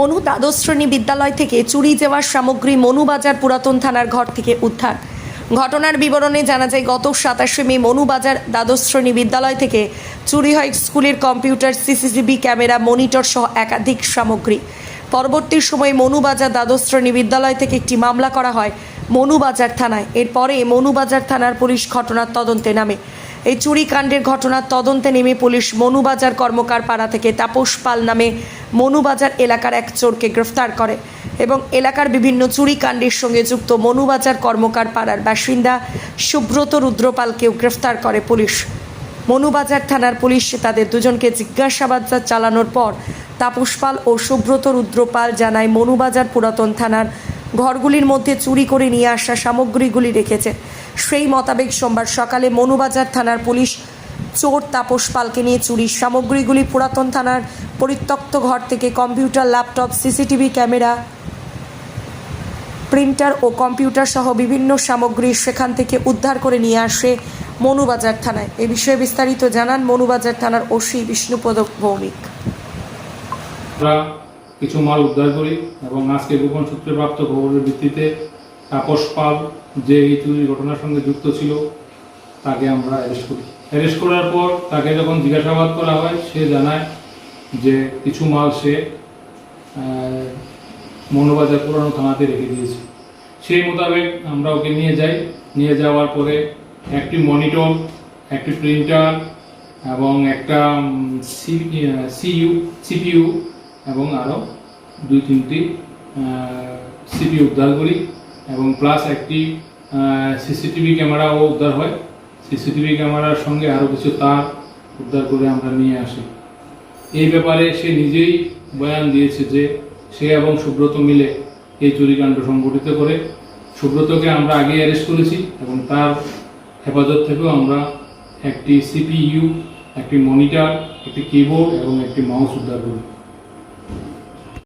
মনু দ্বাদশ শ্রেণি বিদ্যালয় থেকে চুরি যাওয়ার সামগ্রী মনুবাজার পুরাতন থানার ঘর থেকে উদ্ধার। ঘটনার বিবরণে জানা যায়, গত সাতাশে মে মনুবাজার দ্বাদশ শ্রেণি বিদ্যালয় থেকে চুরি হয় স্কুলের কম্পিউটার, সিসিটিভি ক্যামেরা, মনিটর সহ একাধিক সামগ্রী। পরবর্তী সময়ে মনুবাজার দ্বাদশ শ্রেণি বিদ্যালয় থেকে একটি মামলা করা হয় মনুবাজার থানায়। এরপরে মনুবাজার থানার পুলিশ ঘটনার তদন্তে নামে। এই চুরিকাণ্ডের ঘটনার তদন্তে নেমে পুলিশ মনুবাজার কর্মকার পাড়া থেকে তাপস পাল নামে মনুবাজার এলাকার এক চোরকে গ্রেফতার করে এবং এলাকার বিভিন্ন চুরিকাণ্ডের সঙ্গে যুক্ত মনুবাজার কর্মকার পাড়ার বাসিন্দা সুব্রত রুদ্রপালকেও গ্রেফতার করে পুলিশ। মনুবাজার থানার পুলিশ তাদের দুজনকে জিজ্ঞাসাবাদ চালানোর পর তাপস পাল ও সুব্রত রুদ্রপাল জানায় মনুবাজার পুরাতন থানার ঘরগুলির মধ্যে চুরি করে নিয়ে আসা সামগ্রীগুলি রেখেছে। সেই মোতাবেক সোমবার সকালে মনুবাজার থানার পুলিশ চোর তাপস পালকে নিয়ে চুরির সামগ্রীগুলি পুরাতন থানার পরিত্যক্ত ঘর থেকে computer, laptop, CCTV camera, printer ও কম্পিউটার সহ বিভিন্ন সামগ্রী সেখান থেকে উদ্ধার করে নিয়ে আসে মনুবাজার থানায়। এ বিষয়ে বিস্তারিত জানান মনুবাজার থানার ওসি বিষ্ণুপদ ভৌমিক। কিছু মাল উদ্ধার করি এবং আজকে গোপন সূত্রে প্রাপ্ত খবরের ভিত্তিতে তাপস পাল, যে এই চুরির ঘটনার সঙ্গে যুক্ত ছিল, তাকে আমরা অ্যারেস্ট করি। অ্যারেস্ট করার পর তাকে যখন জিজ্ঞাসাবাদ করা হয়, সে জানায় যে কিছু মাল সে মনোবাজার পুরানো থানাতে রেখে দিয়েছে। সেই মোতাবেক আমরা ওকে নিয়ে যাই। নিয়ে যাওয়ার পরে একটি মনিটর, একটি প্রিন্টার এবং একটা সি সিইউ, সিপিইউ এবং আরও দুই তিনটি সিপিইউ উদ্ধার করি এবং প্লাস একটি সিসিটিভি ক্যামেরাও উদ্ধার হয়। সিসিটিভি ক্যামেরার সঙ্গে আরও কিছু তার উদ্ধার করে আমরা নিয়ে আসি। এই ব্যাপারে সে নিজেই বয়ান দিয়েছে যে সে এবং সুব্রত মিলে এই চুরিকাণ্ড সংগঠিত করে। সুব্রতকে আমরা আগে অ্যারেস্ট করেছি এবং তার হেফাজত থেকেও আমরা একটি সিপিইউ, একটি মনিটর একটি কিবোর্ড এবং একটি মাউস উদ্ধার করি